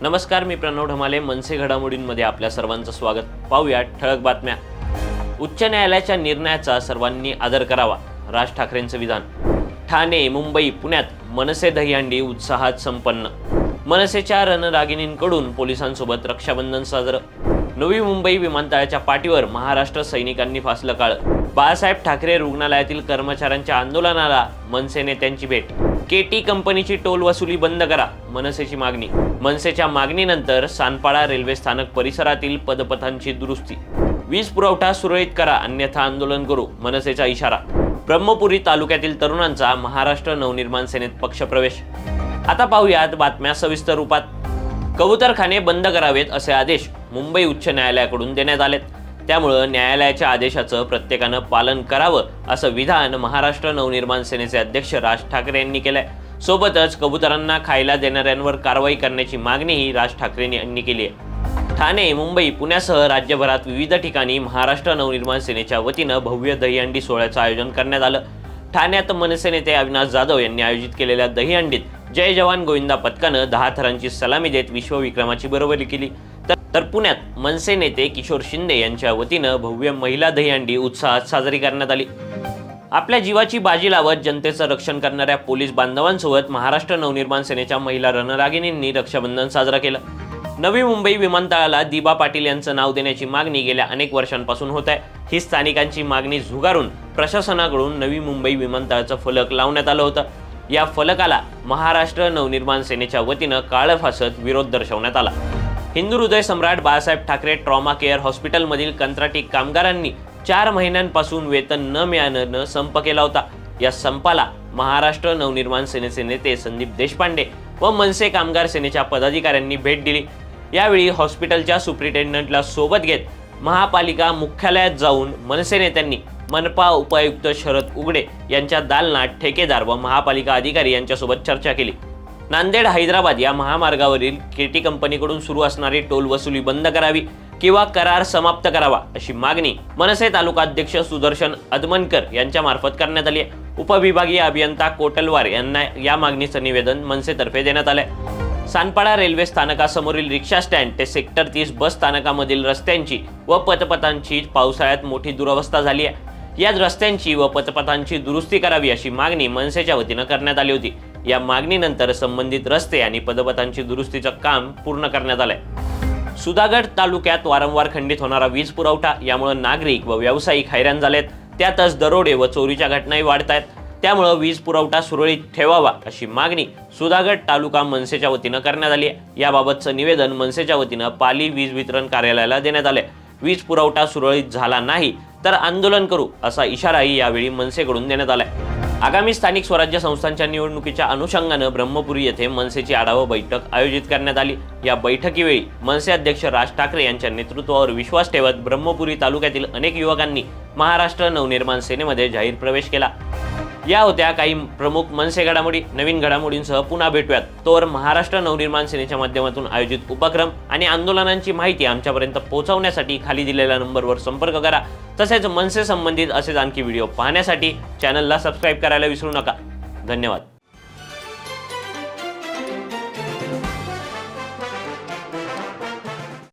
नमस्कार मी प्रणव ढमाले. मनसे घडामोडींमध्ये आपल्या सर्वांचं स्वागत. पाहूया ठळक बातम्या. उच्च न्यायालयाच्या निर्णयाचा सर्वांनी आदर करावा राज ठाकरेंचं विधान. ठाणे मुंबई पुण्यात मनसे दहीहंडी उत्साहात संपन्न. मनसेच्या रणरागिणींकडून पोलिसांसोबत रक्षाबंधन साजरं. नवी मुंबई विमानतळाच्या पाठीवर महाराष्ट्र सैनिकांनी फासलं काळ. बाळासाहेब ठाकरे रुग्णालयातील कर्मचाऱ्यांच्या आंदोलनाला मनसे नेत्यांची भेट. केटी कंपनीची टोल वसुली बंद करा मनसेची मागणी. मनसेच्या मागणीनंतर सानपाडा रेल्वे स्थानक परिसरातील पदपथांची दुरुस्ती. वीज पुरवठा सुरळीत करा अन्यथा आंदोलन करू मनसेचा इशारा. ब्रह्मपुरी तालुक्यातील तरुणांचा महाराष्ट्र नवनिर्माण सेनेत पक्षप्रवेश. आता पाहूयात बातम्या सविस्तर रूपात. कबूतरखाने बंद करावेत असे आदेश मुंबई उच्च न्यायालयाकडून देण्यात आलेत. त्यामुळं न्यायालयाच्या आदेशाचं प्रत्येकानं पालन करावं असं विधान महाराष्ट्र नवनिर्माण सेनेचे अध्यक्ष राज ठाकरे यांनी केलंय. सोबतच कबुतरांना खायला देणाऱ्यांवर कारवाई करण्याची मागणीही राज ठाकरे यांनी केली आहे. ठाणे मुंबई पुण्यासह राज्यभरात विविध ठिकाणी महाराष्ट्र नवनिर्माण सेनेच्या वतीनं भव्य दहीहंडी सोहळ्याचं आयोजन करण्यात आलं. ठाण्यात मनसे नेते अविनाश जाधव यांनी आयोजित केलेल्या दहीहंडीत जय जवान गोविंदा पथकानं दहा थरांची सलामी देत विश्वविक्रमाची बरोबरी केली. तर तर पुण्यात मनसे नेते किशोर शिंदे यांच्या वतीनं भव्य महिला दहीहंडी उत्साहात साजरी करण्यात आली. आपल्या जीवाची बाजी लावत जनतेचं रक्षण करणाऱ्या पोलीस बांधवांसोबत महाराष्ट्र नवनिर्माण सेनेच्या महिला रणरागिणींनी रक्षाबंधन साजरा केलं. नवी मुंबई विमानतळाला दिबा पाटील यांचं नाव देण्याची मागणी गेल्या अनेक वर्षांपासून होत आहे. ही स्थानिकांची मागणी झुगारून प्रशासनाकडून नवी मुंबई विमानतळाचं फलक लावण्यात आलं होतं. या फलकाला महाराष्ट्र नवनिर्माण सेनेच्या वतीनं काळं फासत विरोध दर्शवण्यात आला. हिंदू हृदय सम्राट बाळासाहेब ठाकरे ट्रॉमा केअर हॉस्पिटलमधील कंत्राटी कामगारांनी चार महिन्यांपासून वेतन न मिळाल्यानं संप केला होता. या संपाला महाराष्ट्र नवनिर्माण सेनेचे नेते संदीप देशपांडे व मनसे कामगार सेनेच्या पदाधिकाऱ्यांनी भेट दिली. यावेळी हॉस्पिटलच्या सुप्रिटेंडंटला सोबत घेत महापालिका मुख्यालयात जाऊन मनसे नेत्यांनी मनपा उपायुक्त शरद उगडे यांच्या दालनात ठेकेदार व महापालिका अधिकारी यांच्यासोबत चर्चा केली. नांदेड हैदराबाद या महामार्गावरील केटी कंपनीकडून सुरू असणारी टोल वसुली बंद करावी किंवा करार समाप्त करावा अशी मागणी मनसे तालुका अध्यक्ष सुदर्शन अदमनकर यांच्या मार्फत करण्यात आली आहे. उपविभागीय अभियंता कोटलवार यांना या मागणीचं निवेदन मनसेतर्फे देण्यात आलंय. सानपाडा रेल्वे स्थानकासमोरील रिक्षा स्टँड ते सेक्टर तीस बस स्थानकामधील रस्त्यांची व पतपथांची पावसाळ्यात मोठी दुरवस्था झाली आहे. या रस्त्यांची व पथपथांची दुरुस्ती करावी अशी मागणी मनसेच्या वतीनं करण्यात आली होती. या मागणीनंतर संबंधित रस्ते आणि पदपथांची दुरुस्तीचं काम पूर्ण करण्यात आलंय. सुधागड तालुक्यात वारंवार खंडित होणारा वीज पुरवठा यामुळे नागरिक व व्यावसायिक हैराण झालेत. त्यातच दरोडे व चोरीच्या घटनाही वाढत आहेत त्यामुळं वीज पुरवठा सुरळीत ठेवावा अशी मागणी सुधागड तालुका मनसेच्या वतीनं करण्यात आली आहे. याबाबतचं निवेदन मनसेच्या वतीनं पाली वीज वितरण कार्यालयाला देण्यात आले वीज पुरवठा सुरळीत झाला नाही तर आंदोलन करू असा इशाराही यावेळी मनसेकडून देण्यात आलाय. आगामी स्थानिक स्वराज्य संस्थांच्या निवडणुकीच्या अनुषंगानं ब्रह्मपुरी येथे मनसेची आढावा बैठक आयोजित करण्यात आली. या बैठकीवेळी मनसे अध्यक्ष राज ठाकरे यांच्या नेतृत्वावर विश्वास ठेवत ब्रह्मपुरी तालुक्यातील अनेक युवकांनी महाराष्ट्र नवनिर्माण सेनेमध्ये जाहीर प्रवेश केला. या होत्या काही प्रमुख मनसे घडामोडी नवीन घडामोडींसह पुन्हा भेटूयात. तोवर महाराष्ट्र नवनिर्माण सेनेच्या माध्यमातून आयोजित उपक्रम आणि आंदोलनांची माहिती आमच्यापर्यंत पोहोचवण्यासाठी खाली दिलेल्या नंबरवर संपर्क करा. तसेच मनसे संबंधित असेच आणखी व्हिडिओ पाहण्यासाठी चॅनलला सबस्क्राईब करायला विसरू नका. धन्यवाद.